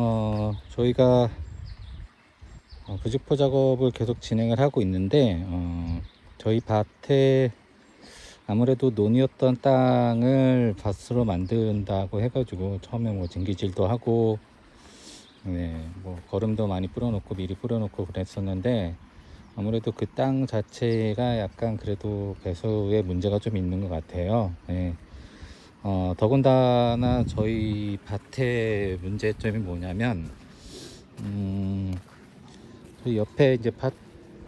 어, 저희가 어, 부직포 작업을 계속 진행을 하고 있는데 어, 저희 밭에 아무래도 논이었던 땅을 밭으로 만든다고 해가지고 처음에 뭐 징기질도 하고 네, 뭐 거름도 많이 뿌려놓고 미리 뿌려놓고 그랬었는데 아무래도 그 땅 자체가 약간 그래도 배수에 문제가 좀 있는 것 같아요. 네. 어, 더군다나 저희 밭의 문제점이 뭐냐면, 음, 저희 옆에 이제 밭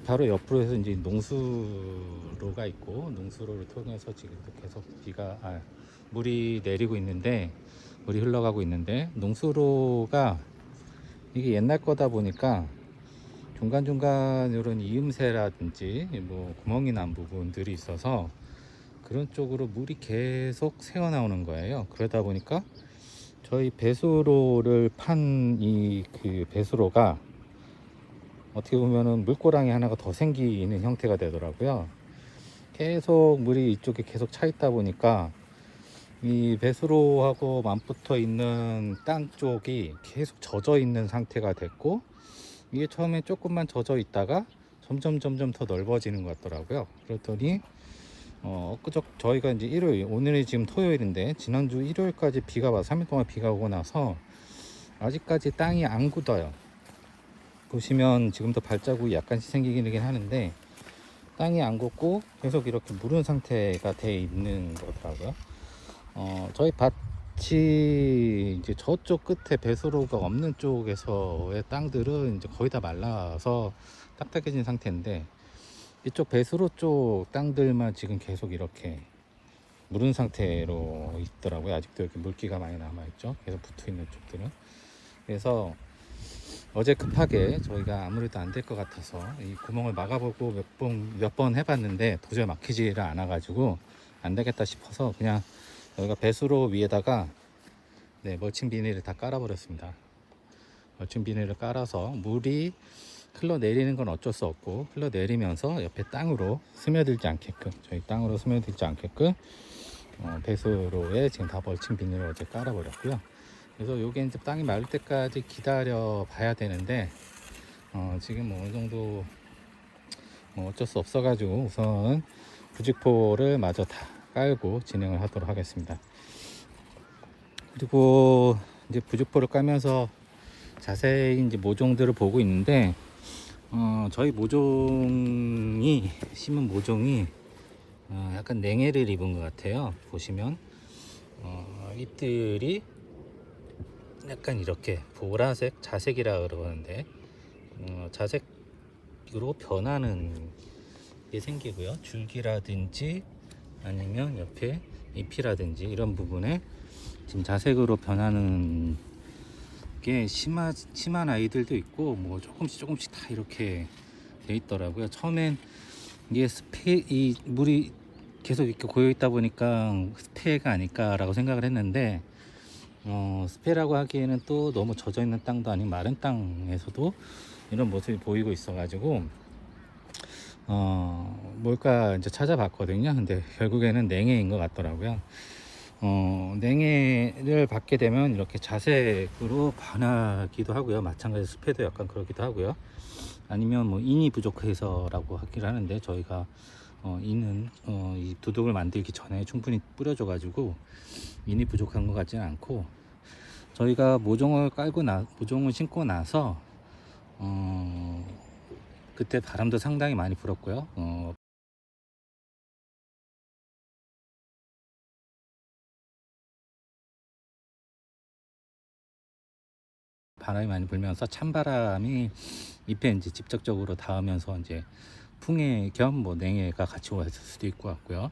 바로 옆으로 해서 이제 농수로가 있고 농수로를 통해서 지금 또 계속 비가 아, 물이 내리고 있는데 물이 흘러가고 있는데 농수로가 이게 옛날 거다 보니까 중간중간 이런 이음새라든지 뭐 구멍이 난 부분들이 있어서 그런 쪽으로 물이 계속 새어 나오는 거예요. 그러다 보니까 저희 배수로를 판 이 그 배수로가 어떻게 보면은 물고랑이 하나가 더 생기는 형태가 되더라고요. 계속 물이 이쪽에 계속 차 있다 보니까 이 배수로하고 맞붙어 있는 땅 쪽이 계속 젖어 있는 상태가 됐고 이게 처음에 조금만 젖어 있다가 점점 점점 더 넓어지는 것 같더라고요. 그랬더니 어, 엊그저 저희가 이제 일요일, 오늘이 지금 토요일인데 지난주 일요일까지 비가 와 3일 동안 비가 오고 나서 아직까지 땅이 안 굳어요. 보시면 지금도 발자국이 약간씩 생기긴 하는데 땅이 안 굳고 계속 이렇게 무른 상태가 돼 있는 거더라고요. 어, 저희 밭이 이제 저쪽 끝에 배수로가 없는 쪽에서의 땅들은 이제 거의 다 말라서 딱딱해진 상태인데 이쪽 배수로 쪽 땅들만 지금 계속 이렇게 무른 상태로 있더라고요. 아직도 이렇게 물기가 많이 남아 있죠. 계속 붙어 있는 쪽들은. 그래서 어제 급하게 저희가 아무래도 안 될 것 같아서 이 구멍을 막아보고 몇 번 몇 번 해봤는데 도저히 막히지를 않아가지고 안 되겠다 싶어서 그냥 저희가 배수로 위에다가 네 멀칭 비닐을 다 깔아버렸습니다. 멀칭 비닐을 깔아서 물이 흘러내리는 건 어쩔 수 없고 흘러내리면서 옆에 땅으로 스며들지 않게끔 저희 땅으로 스며들지 않게끔 어, 배수로에 지금 다 멀칭 비닐을 어제 깔아버렸고요. 그래서 요게 이제 땅이 마를 때까지 기다려 봐야 되는데 어, 지금 뭐 어느 정도 뭐 어쩔 수 없어 가지고 우선 부직포를 마저 다 깔고 진행을 하도록 하겠습니다. 그리고 이제 부직포를 깔면서 자세히 이제 모종들을 보고 있는데 어, 저희 모종이 심은 모종이 어, 약간 냉해를 입은 것 같아요. 보시면 어, 잎들이 약간 이렇게 보라색 자색이라 그러는데 어, 자색으로 변하는 게 생기고요. 줄기라든지 아니면 옆에 잎이라든지 이런 부분에 지금 자색으로 변하는 게 심하, 심한 아이들도 있고 뭐 조금씩 조금씩 다 이렇게 돼 있더라고요. 처음엔 이게 스페 이 물이 계속 이렇게 고여 있다 보니까 스페가 아닐까라고 생각을 했는데 어, 스페라고 하기에는 또 너무 젖어 있는 땅도 아닌 마른 땅에서도 이런 모습이 보이고 있어가지고 어 뭘까 이제 찾아봤거든요. 근데 결국에는 냉해인 것 같더라고요. 어, 냉해를 받게 되면 이렇게 자색으로 변하기도 하고요. 마찬가지 습해도 약간 그렇기도 하고요. 아니면 뭐 인이 부족해서라고 하기를 하는데 저희가 어, 인은 어, 이 두둑을 만들기 전에 충분히 뿌려줘가지고 인이 부족한 것 같지는 않고 저희가 모종을 깔고 나 모종을 심고 나서 어, 그때 바람도 상당히 많이 불었고요. 어, 바람이 많이 불면서 찬바람이 잎에 이제 직접적으로 닿으면서 이제 풍해 겸 뭐 냉해가 같이 왔을 수도 있고 같고요.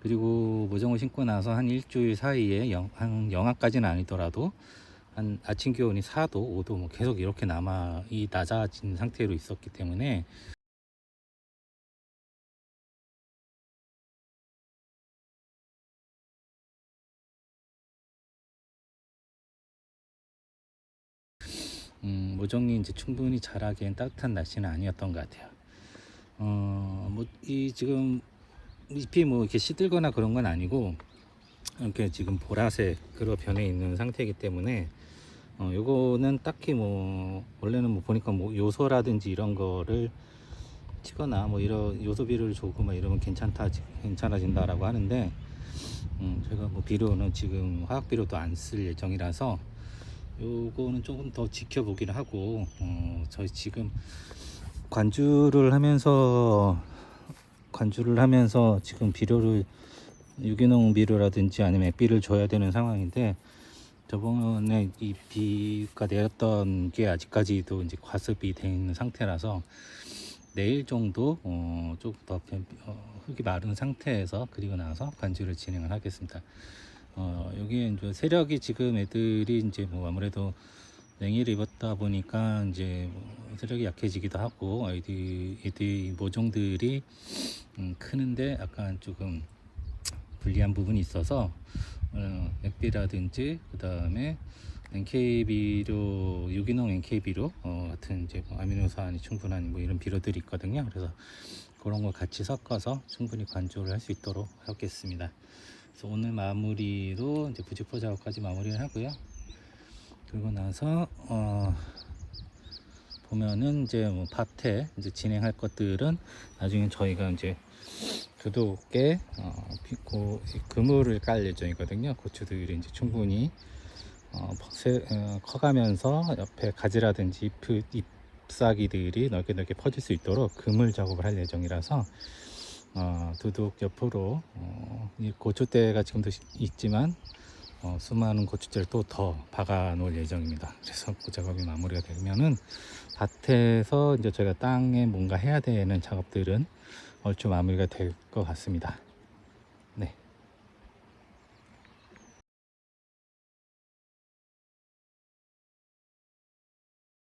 그리고 모종을 심고 나서 한 일주일 사이에 영, 한 영하까지는 아니더라도 한 아침 기온이 4도, 5도 뭐 계속 이렇게 남아 이 낮아진 상태로 있었기 때문에 음, 모종이 이제 충분히 자라기엔 따뜻한 날씨는 아니었던 것 같아요. 어, 뭐, 이 지금 잎이 뭐 이렇게 시들거나 그런 건 아니고, 이렇게 지금 보라색으로 변해 있는 상태이기 때문에, 어, 요거는 딱히 뭐 원래는 뭐 보니까 뭐 요소라든지 이런 거를 치거나 뭐 이런 요소 비료를 주고 막 이러면 괜찮다 괜찮아진다라고 하는데 음, 제가 뭐 비료는 지금 화학 비료도 안 쓸 예정이라서 요거는 조금 더 지켜보기를 하고 어, 저희 지금 관주를 하면서 관주를 하면서 지금 비료를 유기농 비료라든지 아니면 액비를 줘야 되는 상황인데 저번에 이 비가 내렸던 게 아직까지도 이제 과습이 돼 있는 상태라서 내일 정도 어, 조금 더 변- 어, 흙이 마른 상태에서 그리고 나서 관주를 진행을 하겠습니다. 어, 여기에 이제 세력이 지금 애들이 이제 뭐 아무래도 냉이를 입었다 보니까 이제 뭐 세력이 약해지기도 하고 아이들 애들 모종들이 음, 크는데 약간 조금 불리한 부분이 있어서 어, 액비라든지 그 다음에 NK 비료 유기농 NK 비료 어, 같은 이제 뭐 아미노산이 충분한 뭐 이런 비료들이 있거든요. 그래서 그런 걸 같이 섞어서 충분히 관조를 할 수 있도록 하겠습니다. 그래서 오늘 마무리로 이제 부직포 작업까지 마무리를 하고요. 그리고 나서 어, 보면은 이제 뭐 밭에 이제 진행할 것들은 나중에 저희가 이제 두둑에 어, 비- 고, 그물을 깔 예정이거든요. 고추들이 이제 충분히 어, 세- 어, 커가면서 옆에 가지라든지 잎, 잎사귀들이 넓게 넓게 퍼질 수 있도록 그물 작업을 할 예정이라서 어, 두둑 옆으로 어, 이 고추대가 지금도 시- 있지만 어, 수많은 고추대를 또 더 박아 놓을 예정입니다. 그래서 그 작업이 마무리가 되면은 밭에서 이제 저희가 땅에 뭔가 해야 되는 작업들은 얼추 마무리가 될 것 같습니다.